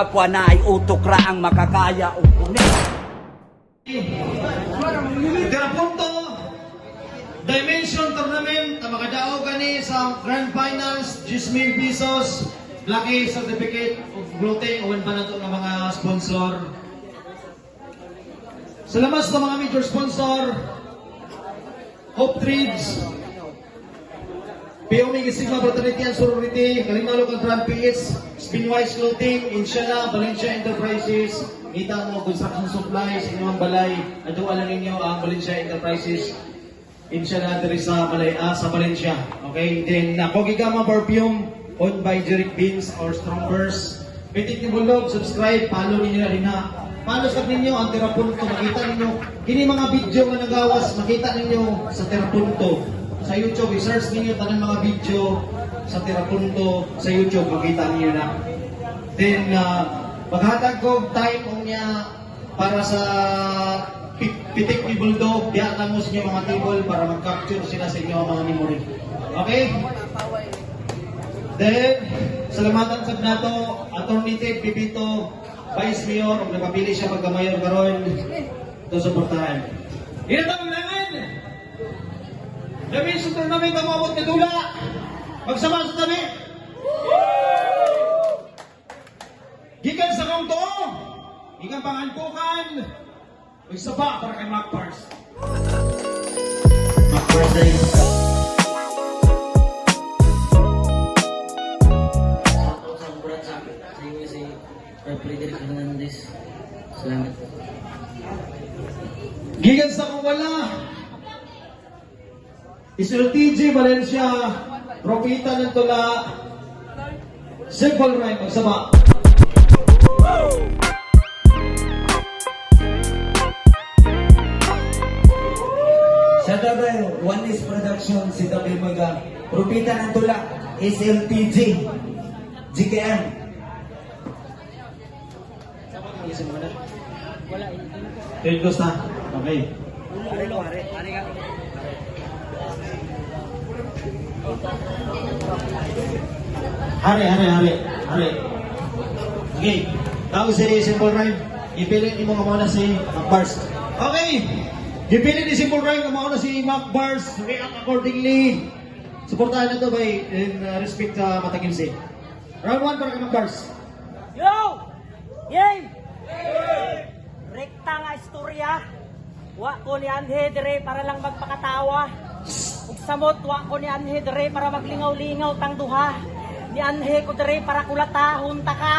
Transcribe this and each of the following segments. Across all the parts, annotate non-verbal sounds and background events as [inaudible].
kapwa na ay utok ra ang makakaya o kunin. Punto Dimension Tournament na makadao gani sa Grand Finals 10,000 pesos Lucky Certificate of Clothing Uwan pa na to ng mga sponsor? Salamat sa mga major sponsor. Hope Trades POMI Sigma Fraternity and Sorority Kalima Local Brand PH Spinwise Clothing Inshallah Valencia Enterprises Kita mo construction supplies inyong balay alam ninyo ang Valencia Enterprises. Inshallah diri sa balay ah, sa Valencia Okay? Then ako gigama perfume owned by Jeric Beans or Strongbers Pitik ni Bulog subscribe follow ninyo na rin ha? Follow sa ninyo ang Terapunto makita ninyo. Kini mga video nga nagawas makita ninyo sa Terapunto sa YouTube, i-search ninyo tanang mga video sa Terapunto sa YouTube, makita niyo na. Then, uh, maghatag ko time kung niya para sa pi- pitik ni Bulldog, diya na mo sa inyo mga table para mag-capture sila sa inyo mga memory. Okay? Then, salamatan sa nato, Attorney Ted Pipito, Vice Mayor, kung napapili siya pagka-mayor karon, ito suportahan. Ina Dami sa tournament ang mawag na dula. Magsama sa tabi. Gikan sa kong to. Gikan pangantukan. May saba para kay Mac Pars. Mac Pars ay Frederick Hernandez. Salamat po. Gikan sa kong wala. Isul TJ Valencia. Propita ng tula. Simple rhyme. Magsama. Sa Dabay, One is Production, si Dabay Maga. Propita ng tulak, SLTJ, GKM. Trade goes na. Okay. Hari, hari, hari, hari. Okay. Tapos si Simple Rhyme. Ipili ni mo nga muna si Mac Bars. Okay. Ipili ni Simple Rhyme nga muna si Mac Bars. React accordingly. Suportahan na to by in uh, respect sa Matagin si. Round 1 para kay Mac Bars. Yo! Yay! Rekta nga istorya. Wa ko ni Anhe dire para lang magpakatawa. Samot wa ko ni Anhe dire para maglingaw-lingaw tang duha. Ni Anhe ko dire para kulatahon ta ka.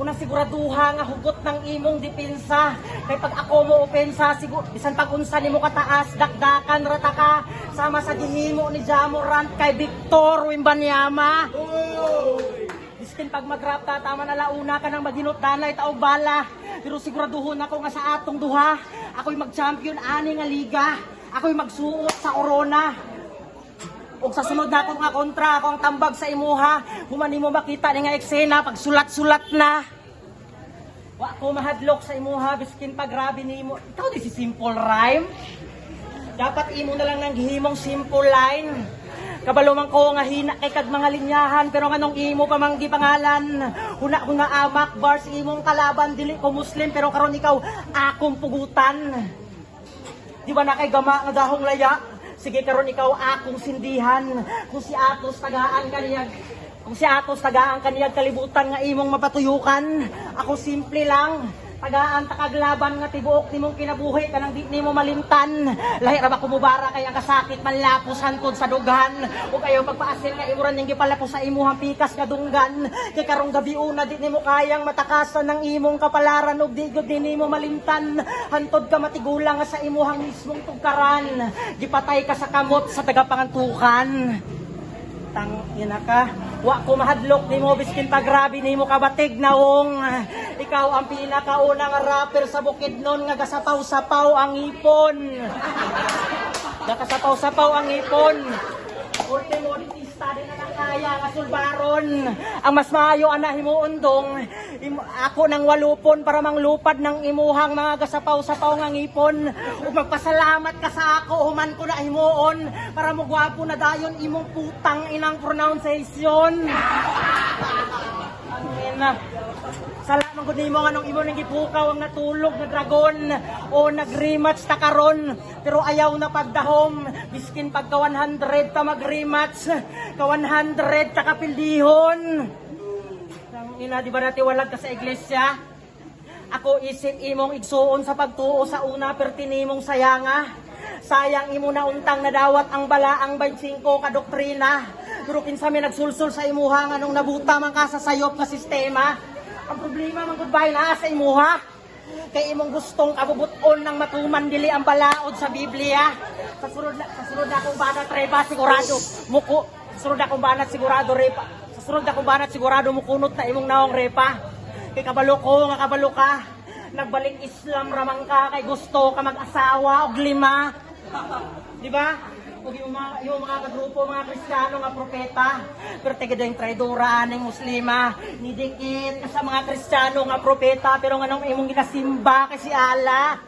Una siguraduha nga hugot ng imong depensa. Kay pag ako mo opensa, sigur, bisan pag unsa nimo kataas, dakdakan rata ka. Sama sa gihimo ni Jamorant kay Victor Wimbanyama. Biskin pag mag-rap ka, tama na launa ka nang maginot danay taog bala. Pero siguraduhon ako nga sa atong duha. Ako'y mag-champion ani nga liga. Ako'y magsuot sa corona. O sa sunod na akong kontra, ako ang tambag sa imuha. Humani mo makita ni nga eksena, pag sulat-sulat na. Wa ko mahadlok sa imuha, biskin pag grabe ni mo. Ikaw di si simple rhyme. Dapat imo na lang ng gihimong simple line. Kabalo man ko nga hina kay kag mga linyahan pero nganong imo pa manggi pangalan. Huna ko nga amak bars imong kalaban dili ko muslim pero karon ikaw akong pugutan. Di ba na kay gama nga dahong laya? Sige karon ikaw akong sindihan. Kung si Atos tagaan kaniyag kung si Atos tagaan kaniyag kalibutan nga imong mapatuyukan. Ako simple lang. Tagaan takaglaban nga tibuok nimong kinabuhi kanang di nimo malimtan. Lahi ra ba kumubara kay ang kasakit manlapos hantod sa dugan. Ug ayaw magpaasil nga imuran ning gipalapos sa imuhang pikas nga dunggan. Kay karong gabi una di nimo kayang matakasan ng imong kapalaran ug di gud nimo malimtan. Hantod ka matigulang sa imuhang mismong tugkaran. Gipatay ka sa kamot sa tagapangantukan. Tang ina ka. Wa ko mahadlok nimo biskin pa grabe nimo kabatig naong. Ikaw ang pinakaunang rapper sa bukid nun nga gasapaw-sapaw ang ipon. Nakasapaw-sapaw ang ipon. Ultimo ditista din na nakaya nga sulbaron. Ang mas maayo ana himuundong im- ako nang walupon para manglupad ng imuhang mga gasapaw-sapaw nga ngipon. Ug magpasalamat ka sa ako human ko na himuon para mo gwapo na dayon imong putang inang pronunciation. na. Salamat gud nimo nga nung imo nang gipukaw ang natulog na dragon o nag-rematch ta karon pero ayaw na pagdahom biskin pagka 100 ta mag-rematch ka 100 ta kapildihon. Ina di ba natin walag ka sa iglesia? Ako isip imong igsuon sa pagtuo sa una pertinimong sayanga. Sayang imo na untang nadawat ang balaang 25 ka doktrina. Pero kinsa may nagsulsul sa imuha nga nung nabuta man ka sa sayop nga sistema. Ang problema man goodbye na sa imuha. Kay imong gustong kabubuton ng matuman dili ang balaod sa Biblia. Sa sunod na, sa sunod na akong banat repa sigurado. Muko, sa sunod na akong banat sigurado repa. Sa sunod na akong banat sigurado mukunot na imong naong repa. Kay kabalo ko nga kabalo ka. Nagbalik Islam ramang ka kay gusto ka mag-asawa og lima. Di ba? Ug yung mga, yung mga kagrupo, mga Kristiyano nga propeta. Pero tiga yung traidora ng muslima. Nidikit sa mga Kristiyano nga propeta. Pero nga nung imong ginasimba kay si Allah.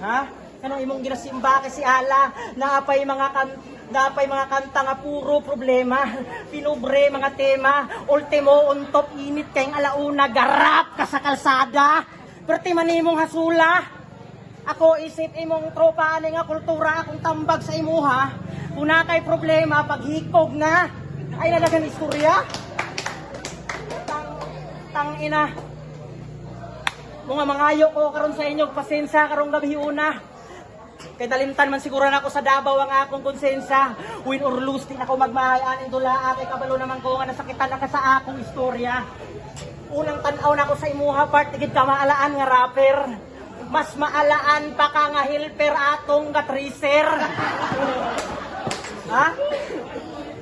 Ha? Kanong imong ginasimba kay si Allah. Naapay mga kan Napay mga kanta nga puro problema, [laughs] pinubre mga tema, ultimo untop init kayong alauna, garap ka sa kalsada, perti manimong hasula, ako isip imong tropa ani nga kultura akong tambag sa imuha. Kung na kay problema paghikog na ay nalagang istorya. Tang tang ina. Mga mangayo ko karon sa inyo pasensya karong gabi una. Kay dalimtan man siguro na ako sa Davao ang akong konsensya. Win or lose din ako magmahayan ang dula kay kabalo naman ko nga nasakitan na ka sa akong istorya. Unang tanaw na ako sa imuha part tigid ka maalaan nga rapper mas maalaan pa ka nga helper atong nga tracer. ha?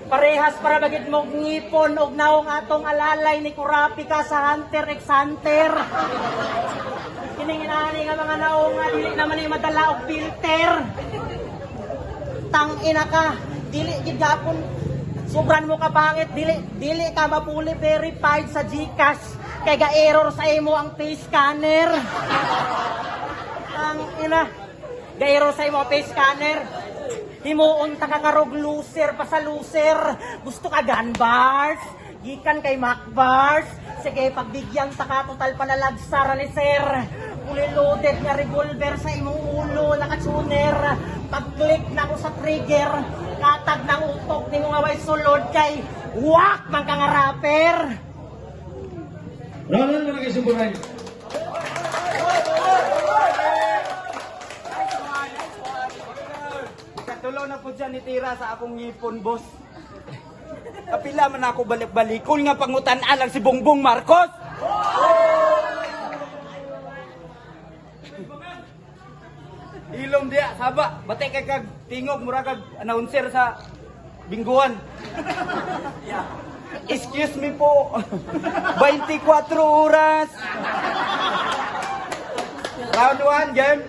Parehas para bagid mo ngipon og naong atong alalay ni Kurapi ka sa Hunter x Hunter. Kining inani nga mga naong nga dili naman ni madala og filter. Tang ina ka, dili gid gapon Sobran mo ka pangit, dili, dili ka mapuli verified sa GCash. Kay ga error sa imo ang face scanner. Ang ina, ga error sa imo face scanner. Himuon ta ka karog loser pa sa loser. Gusto ka gun bars? Gikan kay Mac bars. Sige, pagbigyan ta ka total panalagsara ni sir. Fully loaded nga revolver sa imong ulo, nakatuner. Pag-click na ko sa trigger, katag ng utok ni mo nga way sulod kay wak man ka nga rapper. Roland mo na kayo sumburay. Katulo na po dyan itira sa akong ngipon, boss. Kapila man ako balik-balikon nga pangutan-an lang si Bongbong Marcos. Ilom dia, saba. Batay kay kag tingog mura kag announcer sa bingguan. [laughs] Excuse me po. [laughs] 24 oras. Round 1, game.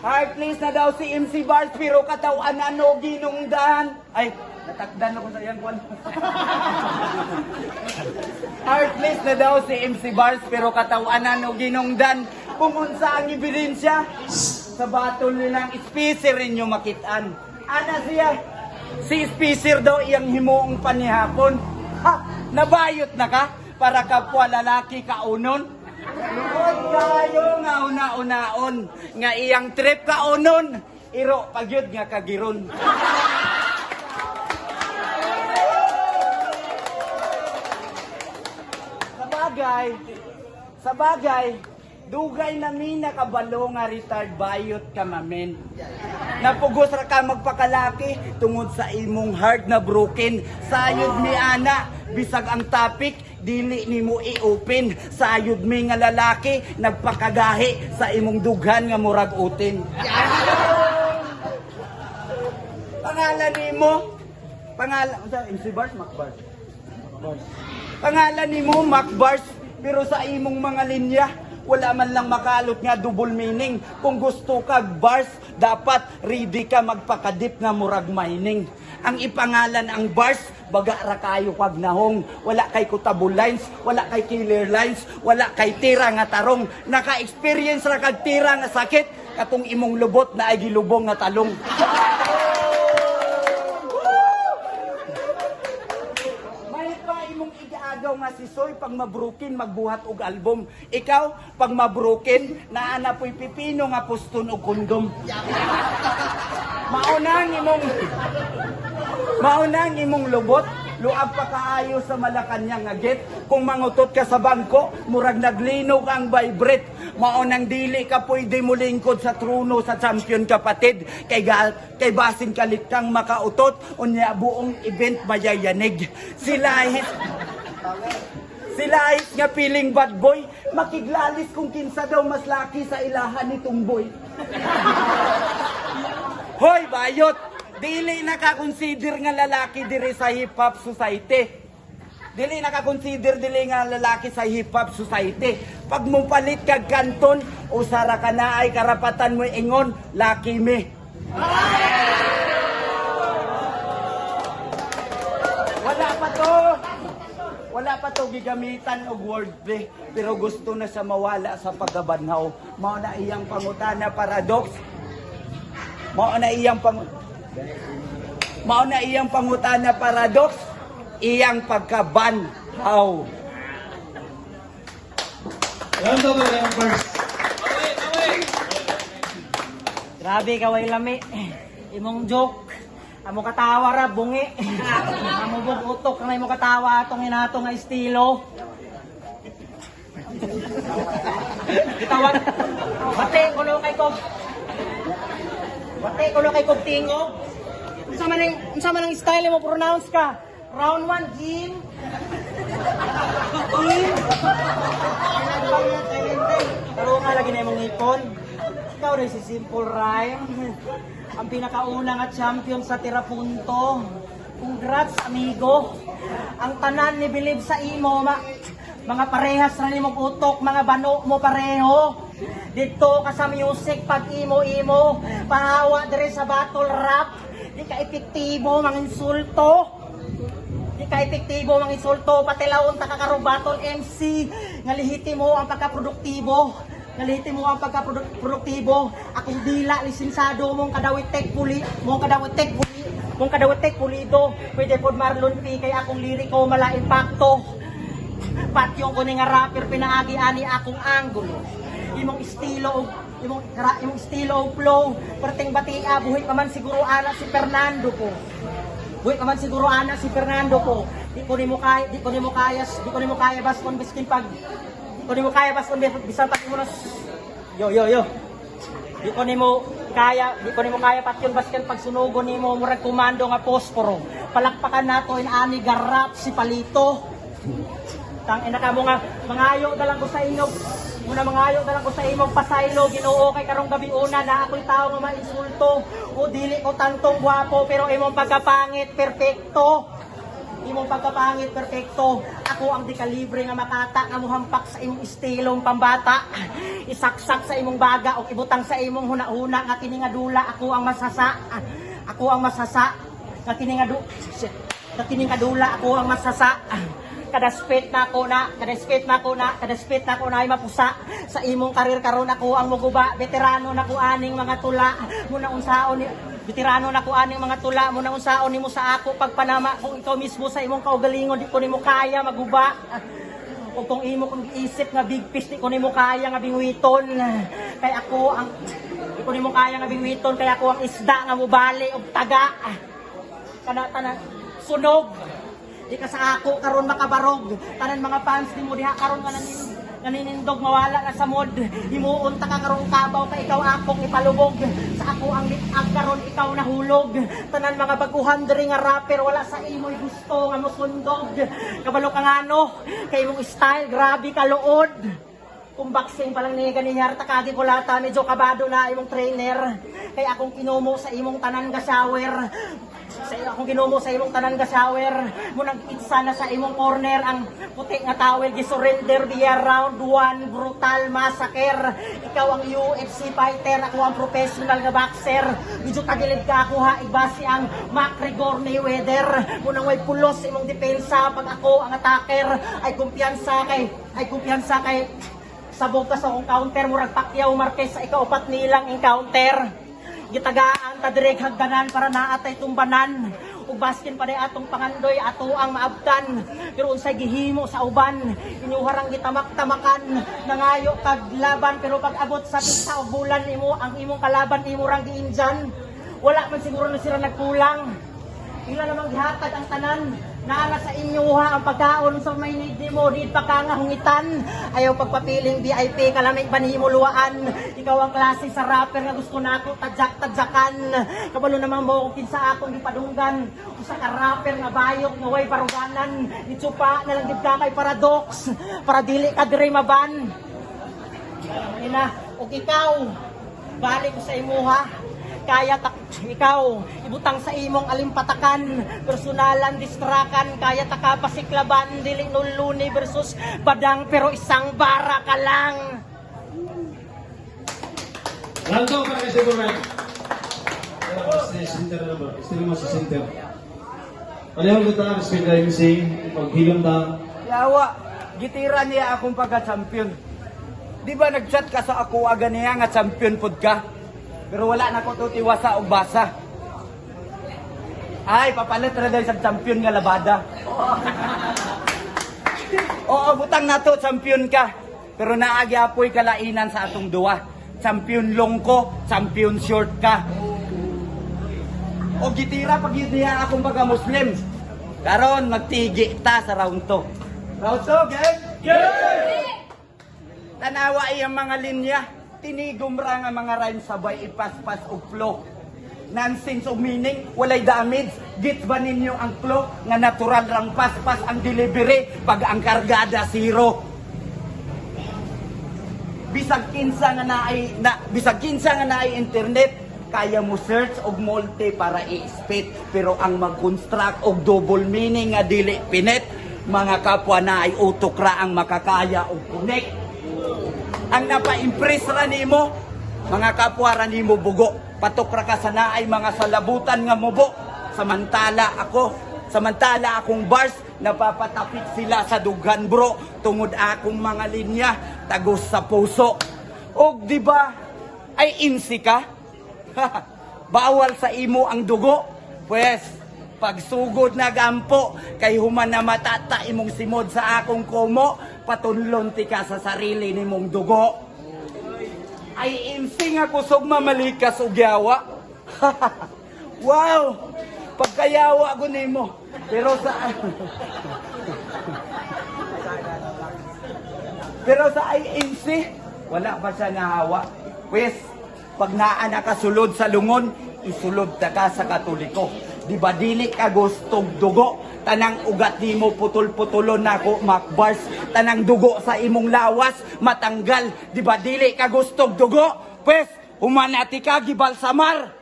Heart na daw si MC Bars pero katawan ano ginungdan. Ay, natakdan ako sa iyang kwan. Heart na daw si MC Bars pero katawan ano ginungdan. Pumunsa ang ebidensya. Sa batol nilang speaker ninyo makitaan. Ana siya. Si speaker daw iyang himuong panihapon. Ha, nabayot na ka para kapwa lalaki kaunon. Luod kayo nga una-unaon nga iyang trip ka unon iro pagyud nga kagiron. sa bagay, sa bagay, dugay na mi nakabalo nga retard bayot ka mamen. Napugos ra ka magpakalaki tungod sa imong heart na broken. Sayod mi ana, bisag ang topic, dili nimo i-open. Sayod mi nga lalaki, nagpakagahi sa imong dughan nga murag utin. [laughs] Pangalan nimo, pangalan, unsa MC Bars, Mac Bars? Pangalan ni mo, Mac Bars, pero sa imong mga linya, wala man lang makalot nga double meaning. Kung gusto ka bars, dapat ready ka magpakadip nga murag mining. Ang ipangalan ang bars, baga ra kayo pag nahong. Wala kay kutable lines, wala kay killer lines, wala kay tira nga tarong. Naka-experience ra kag tira nga sakit, katong imong lubot na ay gilubong nga talong. May pa imong igaagaw nga si Soy pag mabrukin magbuhat og album. Ikaw pag mabrukin naana po'y pipino nga puston og kondom. [laughs] Maunang imong Maunang imong lubot, luab pa kaayo sa Malacanang nga. Kung mangutot ka sa bangko, murag naglinog ang vibrate. Maunang dili ka pwede mo lingkod sa trono sa champion kapatid. Kay, gal, kay basin kalit kang makautot, unya buong event mayayanig. Sila sila hit nga piling bad boy, makiglalis kung kinsa daw mas laki sa ilahan ni Tumboy. [laughs] Hoy, bayot! Dili nakakonsider nga lalaki diri sa hip-hop society. Dili nakakonsider dili nga lalaki sa hip-hop society. Pag mo palit kag kanton, usara ka na ay karapatan mo ingon, laki me. Wala pa to. Wala pa to gigamitan og wordplay pero gusto na sa mawala sa pagkabanhaw. Mao na iyang pangutana paradox. Mao na iyang pang Mao na iyang pangutana paradox, iyang pagkabanhaw. Round of applause first. Grabe ka way lami. Imong joke. Amo katawa ra bungi. Amo bug utok na imong katawa atong inato nga estilo. Bitawan. Bate kuno kay ko. Bate kuno kay kog tingo. Unsa ang unsa man style mo pronounce ka? Round 1 Jim. Jim. Pero nga lagi na imong ipon. Ikaw rin si Simple Rhyme. Ang pinakauna nga champion sa tirapunto. Congrats, amigo. Ang tanan ni Believe sa imo, ma mga parehas na nimo utok, mga bano mo pareho. Dito ka sa music pag imo-imo, pahawa dire sa battle rap. Di ka epektibo mga insulto. Di ka epektibo mga insulto, pati laon ta kakaro battle MC. Nga lihiti mo ang pagkaproduktibo. Nga lihiti mo ang pagkaproduktibo. Akong dila, lisensado mong kadawitek puli, mong kadawitek puli, mong kadawitek pulido. Pwede pod Marlon P, kay akong liriko mala impacto. Patyong ko ni nga rapper pinaagi ani akong angulo. Imong estilo imong kara imong estilo flow perting batia buhit pa man siguro ana si Fernando ko. Buhit pa man siguro ana si Fernando ko. Di ko nimo kaya, di ko nimo kaya, di ko nimo kaya bas kon biskin pag di ko nimo kaya bas kon bisan pag mo Yo yo yo. Di ko nimo kaya, di ko nimo kaya patyon basken pag sunugo nimo murag komando nga posporo. Palakpakan nato in ani garap si Palito. Tang ina ka mo nga mangayo na lang ko sa inyo. Muna mangayo na lang ko sa imong pasaylo Ginoo kay karong gabi una na ako'y tao nga mainsulto. O dili ko tantong gwapo pero imong pagkapangit perpekto. Imong pagkapangit perpekto. Ako ang dekalibre nga makata nga muhampak sa imong estilong pambata. [laughs] Isaksak sa imong baga o ibutang sa imong huna-huna nga kini nga dula ako ang masasa. Ako ang masasa. Nga kini nga du Shit. [laughs] Nga kini nga dula ako ang masasa [laughs] kadaspit na ako na, kadaspit na ako na, kadaspit na ako na ay mapusa. Sa imong karir karon ako ang muguba, veterano na ko aning mga tula. Muna unsaon ni veterano na ko aning mga tula, muna unsaon nimo sa ako pagpanama kung ikaw mismo sa imong kaugalingon di ko nimo kaya maguba. O kung imo kung isip nga big fish di ko nimo kaya nga bingwiton. Kay ako ang di ko nimo kaya nga bingwiton kay ako ang isda nga mubali og taga. Kana tanan sunog di ka sa ako karon makabarog. Tanan mga fans ni mo diha karon nga nanin naninindog mawala na sa mod. Himuon ta ka karon kabaw ka ikaw akong ipalubog sa ako ang litag karon ikaw nahulog tanan mga baguhan diri nga rapper wala sa imoy gusto nga mosundog kabalo ka ngano kay imong style grabe ka luod kung boxing pa lang ni ganihar takagi ko lata medyo kabado na imong trainer. Kay akong kinumo sa imong tanan ga shower sa akong ginumo sa imong tanan ga shower. Munang itsa na sa imong corner. Ang puti nga towel gisurrender via round 1 brutal massacre ikaw ang UFC fighter. Ako ang professional nga boxer. Medyo tagilid ka ako ha? Ibasi ang McGregor Mayweather munang way pulos imong depensa. Pag ako ang attacker ay kumpiyansa kay ay kumpiyansa kay sabog ka sa akong counter. Murag Pacquiao Marquez sa ikaupat nilang encounter gitagaan ta direk hagdanan para naatay tumbanan ug baskin pa atong pangandoy ato ang maabtan. Pero unsay gihimo sa uban inyuharang gitamak-tamakan. Nangayo kag laban pero pag abot sa pista o bulan imo ang imong kalaban imo rang giinjan. Wala man siguro na sila nagkulang ila namang gihatag ang tanan. Naana sa inyo ha ang pagkaon sa may need mo di pa ka nga hungitan. Ayaw pagpapiling VIP kalamig banhimo luwaan. Ikaw ang klase sa rapper nga gusto nako tadyak tadyakan kabalo naman mo kinsa akong gipadunggan. Usa ka rapper nga bayok nga way baruganan. Itsupa na lang ka kay paradox para dili ka dire maban. Ina ug ikaw balik ko sa imuha kaya ta ikaw ibutang sa imong alimpatakan personalan distrakan kaya ta kapasiklaban dili nuluni versus badang pero isang bara ka lang Round two para kay. Sa center naman. Still mo sa center. Pareho ko ta, respect na MC. Paghilom ta. Yawa, gitira niya akong pagka-champion. Di ba nag-chat ka sa ako aga niya nga champion pod ka? Pero wala na ko tutiwasa og basa. Ay, papalit dahil sa champion nga labada. [laughs] Oo, butang na to, champion ka. Pero naagi apoy kalainan sa atong duwa. Champion long ko, champion short ka. O gitira pag niya akong pagka Muslim. Karon magtigi ta sa round to. Round to, game? Tanawa iyang mga linya. Tinigom ra nga mga rhyme sabay ipaspas og flow. Nonsense o meaning, walay damage. Gits ba ninyo ang flow? Nga natural rang paspas ang delivery pag ang kargada zero. Bisag kinsa nga naay na bisag kinsa nga naay internet kaya mo search og multi para i-spit pero ang mag-construct og double meaning nga dili pinet mga kapwa na ay utok ra ang makakaya og connect ang napa-impress ra nimo mga kapwa ra nimo bugo. Patok ra ka sa naay mga salabutan nga mubo. Samantala ako samantala akong bars napapatapik sila sa dughan bro. Tungod akong mga linya tagos sa puso. Og di ba ay insi ka? Bawal sa imo ang dugo. Pues pagsugod na gampo kay human na matata imong simod sa akong komo patunlon ti ka sa sarili nimong dugo. Ay imsi nga kusog mamalikas og yawa. [laughs] Wow! Pagkayawa ko nimo. Pero sa [laughs] pero sa INC wala pa siya nahawa Wes, pag naa na ka sulod sa lungon, isulod ta ka sa katoliko. Di ba dili ka gustong dugo? Tanang ugat di mo putol-putulon nako makbars. Tanang dugo sa imong lawas, matanggal. Di ba dili ka gustong dugo? Pwes, humanati ka gibalsamar.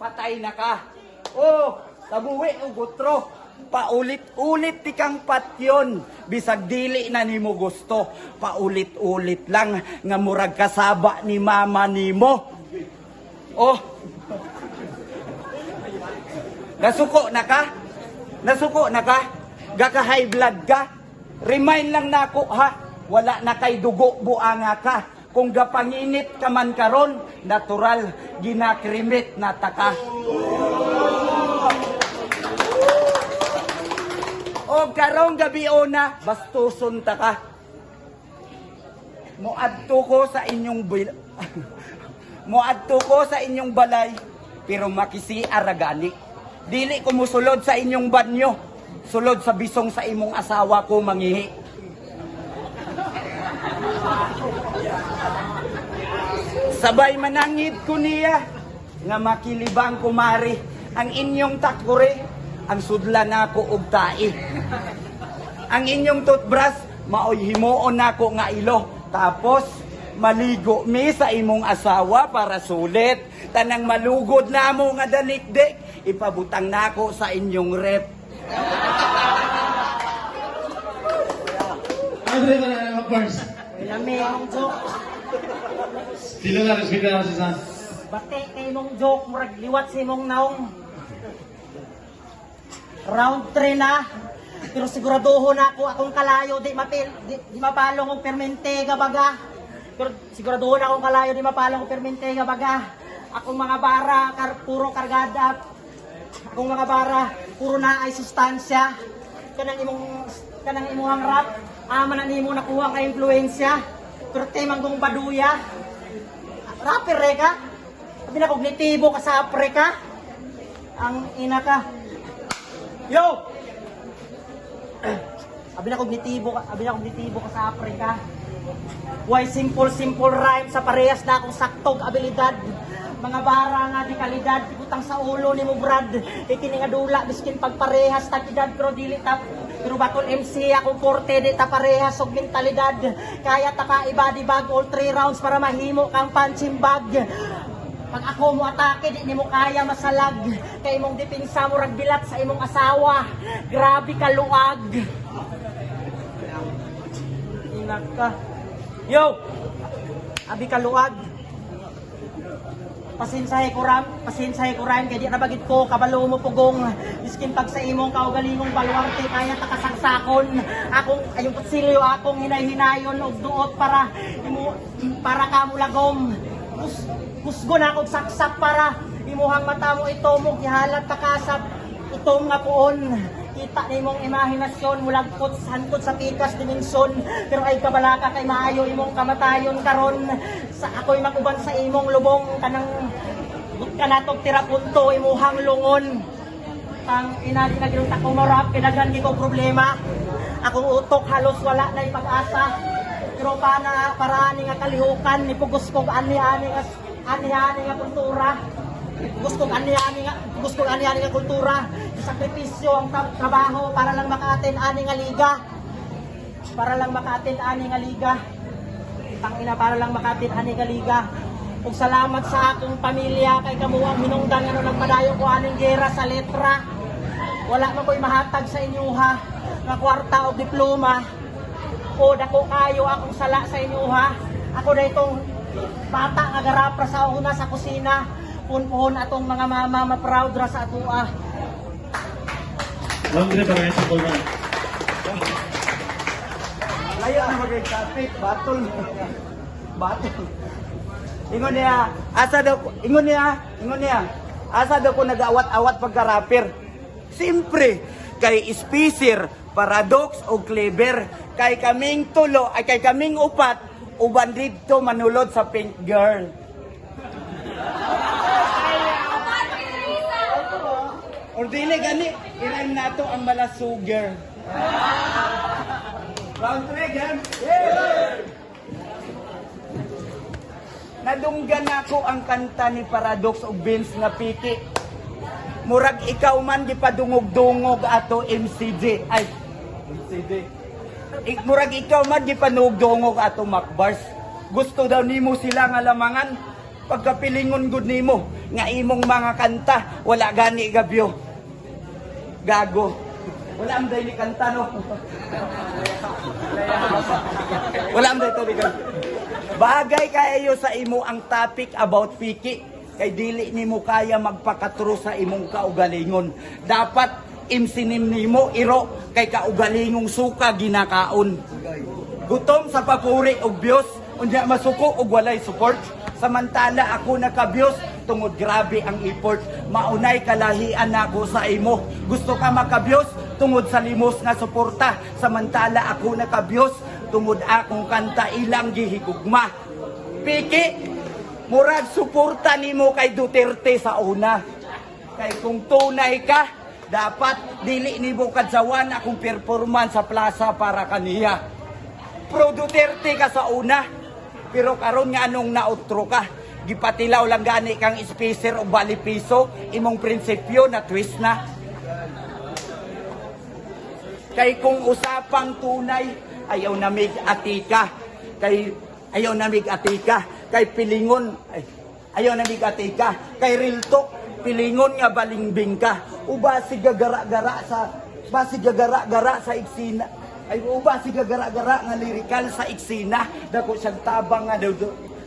Patay na ka. Oh, tabuwi o gutro. Paulit-ulit ti kang patyon. Bisag dili na nimo gusto. Paulit-ulit lang nga murag kasaba ni mama nimo. Oh. Nasuko na ka? Nasuko na ka? Gaka high blood ka? Remind lang nako ha. Wala na kay dugo buanga ka. Kung gapanginit ka man karon, natural ginakrimit na taka. O karong gabi ona, bastuson ta ka. Muadto ko sa inyong bil... [laughs] Muadto ko sa inyong balay, pero makisi aragani. Dili ko musulod sa inyong banyo. Sulod sa bisong sa imong asawa ko mangihi. Sabay manangit ko niya nga makilibang kumari ang inyong takure ang sudla nako og tai. Ang inyong toothbrush maoy himuon nako nga ilo. Tapos maligo mi sa imong asawa para sulit. Tanang malugod na mo nga danikdik, ipabutang nako sa inyong rep. Andre na lang first. lami ang joke Sino na respect na si San? bate kay mong joke murag liwat sa imong naong round 3 na pero siguraduho na ako akong kalayo di mapil di, di mapalong og permentega baga pero siguraduho na akong kalayo di mapalong og permentega baga akong mga bara kar, puro kargada Akong mga bara, puro na ay sustansya. Kanang imong kanang imuhang rap, ama na nimo nakuha ka influensya. Pero temang kong baduya. Rapper re ka? Sabi na kognitibo ka sa Afrika. Ang ina ka. Yo! [clears throat] Sabi na kognitibo ka, sabi na kognitibo ka sa Afrika. Why simple simple rhyme sa parehas na akong saktog abilidad. Mga bara nga di kalidad, utang sa ulo ni mo brad. Ikini nga dula biskin pagparehas tag edad pero dili ta pero batol MC akong korte di ta parehas og mentalidad. Kaya ta ka ibadi bag all three rounds para mahimo kang punching bag. Pag ako mo atake, di mo kaya masalag. Kay imong dipinsa mo ragbilat sa imong asawa. Grabe ka luag. Inak ka. Yo! Abi ka luag. Pasensyahe ko ram, pasensyahe ko ram, kaya di na bagit ko, kabalo mo pugong, iskin pag sa imong kaugalingong balwarte, kaya takasangsakon, akong, ayong patsilyo, akong hinay-hinayon, og duot para, imo, para ka mo lagom, Kus, kusgo na akong saksak para, imuhang mata mo ito mo, gihalat takasap, itom nga puon, kita ni mong imahinasyon mulagpot hankot sa pikas dimensyon. Pero ay kabalaka kay maayo imong kamatayon karon. Sa ako'y makuban sa imong lubong kanang kanatog tira punto imuhang lungon. Ang inali na ginong tako marap kinagan ko problema. Akong utok halos wala na pag-asa. Pero para para ani nga kalihukan ni pugos ani ani ani ani nga kultura gusto kong ani-ani nga gusto kong ani-ani nga kultura. Sakripisyo ang tra- trabaho para lang makaaten ani nga liga. Para lang makaaten ani nga liga. Tangina para lang makaaten ani nga liga. Ug salamat sa akong pamilya kay kamo ang hinungdan nung nagpadayo ko aning gera sa letra wala man ko'y mahatag sa inyo ha? Nga kwarta o diploma o dako kayo akong sala sa inyo ha? Ako na itong bata nga garapra sa una sa kusina punpon atong mga mama ma-proud ra sa atua Laundry para sa kulman. Layo na magay topic, batol. batol. Ingon niya, asa daw, ko- ingon niya, ingon niya, asa daw ko nag-awat-awat pagka-rapper. Siyempre, kay Spisir, Paradox o Clever, kay kaming tulo, ay kay kaming upat, uban dito manulod sa Pink Girl. Or dili gani, irain nato ang malasuger. Round 3 gan. Nadunggan ako ang kanta ni Paradox o Vince nga piki. Murag ikaw man gipadungog-dungog ato MCJ. Ay, MCJ. Ik, murag ikaw man gipanugdungog ato Macbars. Gusto daw nimo sila nga lamangan. Pagkapilingon gud nimo nga imong mga kanta wala gani gabyo. Gago. Wala dahil ni kanta no. Wala am dahil to Bagay kayo sa imo ang topic about piki. Kay dili nimo kaya magpakatro sa imong kaugalingon. Dapat imsinim nimo iro kay kaugalingong suka ginakaon. Gutom sa papuri og Dios, unya masuko og walay support. Samantala ako nakabyos tungod grabe ang effort. Maunay kalahian nako sa imo. Gusto ka makabyos tungod sa limos nga suporta. Samantala ako nakabyos tungod akong kanta ilang gihigugma. Piki, murag suporta nimo kay Duterte sa una. Kay kung tunay ka, dapat dili nimo kadsawan akong performance sa plaza para kaniya. Pro Duterte ka sa una. Pero karon nga anong nautro ka. Gipatilaw lang gani kang spacer o bali piso, imong prinsipyo na twist na. Kay kung usapang tunay, ayaw namig atika. Kay ayaw namig atika. Kay pilingon, ay, ayaw namig atika. Kay real talk, pilingon nga balingbing ka. Uba si gagara-gara sa basi gagara-gara sa iksina. Ay uba si gagara-gara nga lirikal sa iksina. Dako siyang tabang nga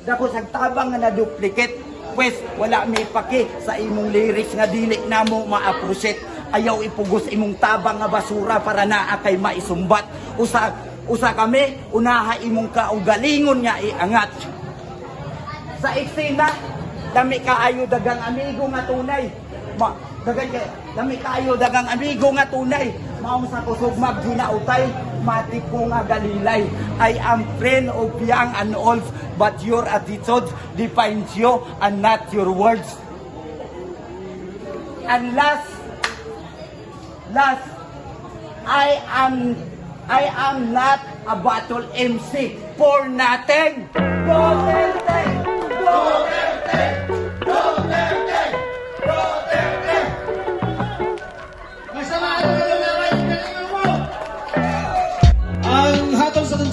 dako siyang tabang nga na-duplicate. Pwes, wala may paki sa imong lyrics nga dili na mo ma-appreciate. Ayaw ipugos imong tabang nga basura para naa kay maisumbat. Usa usa kami, unaha imong kaugalingon nga iangat. Sa eksena, dami kaayo dagang amigo nga tunay. Ma, Dagay kay lami kayo dagang amigo nga tunay. Mao sa kusog maginautay, mati ko nga galilay. I am friend of young and old, but your attitude defines you and not your words. And last, last, I am I am not a battle MC for nothing. Duterte! Duterte! Duterte!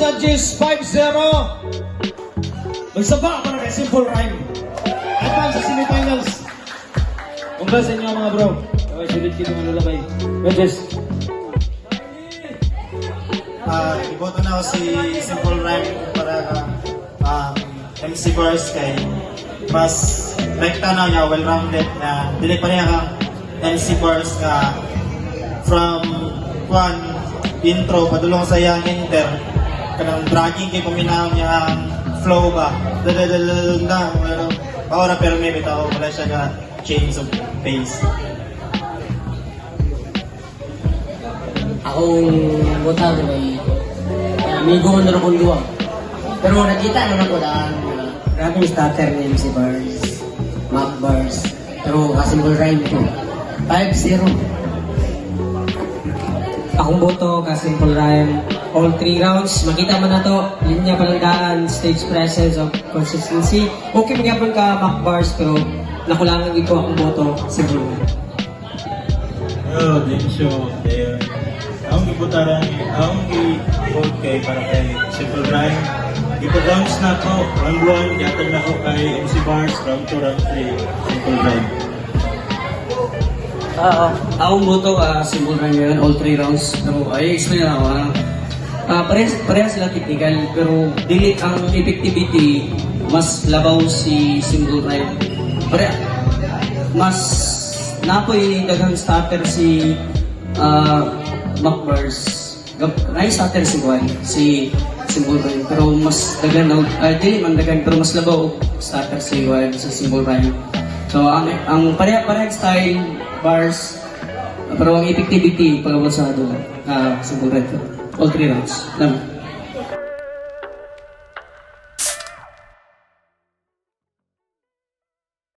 Judges, 5-0. Magsaba para kay Simple Rhyme. Advance sa semifinals. Congrats sa inyo mga bro. Okay, sulit kita mga lalabay. Judges. Ah, iboto na ako si Simple Rhyme para um, MC Bars kay mas rekta na niya, well-rounded na dili pa niya ka MC Bars ka from one intro padulong sa yang inter kanang dragging kay paminaw niya ang flow ba dadadadadad na pero paora pero may bitaw wala siya nga change of pace Akong buta ko kay amigo na akong luwag. Pero nakita naman ko daan rapping starter ni MC Bars, Mac Bars. Pero kasimple rhyme ko. 5-0. Akong boto ka simple rhyme. All three rounds, makita man na to, linya palanggaan, stage presence of consistency. Okay magyapon ka back bars, pero nakulangan ito akong boto simple rhyme. Oh, din show there. Ang giputaran, ang gi-vote kay para kay Simple Rhyme. Ipa-rounds na ko, round 1, yatag na ko kay MC Bars, round 2, round 3, Simple Rhyme. Oo. Akong boto, uh, simple rhyme yun, all three rounds. Pero ay, explain na ako. Ah. Ah, parehas, parehas sila technical, pero dili ang effectivity, mas labaw si simple rhyme. Pare, mas napoy daghang starter si uh, Macbars. Nay starter si Juan, si Simple Rhyme. Pero mas dagan ay dili man dagan, pero mas labaw starter si Juan sa Simple Rhyme. So ang ang pare pare style bars pero ang effectivity pagabot sa doon ah Simple Rhyme. All three rounds. Lang.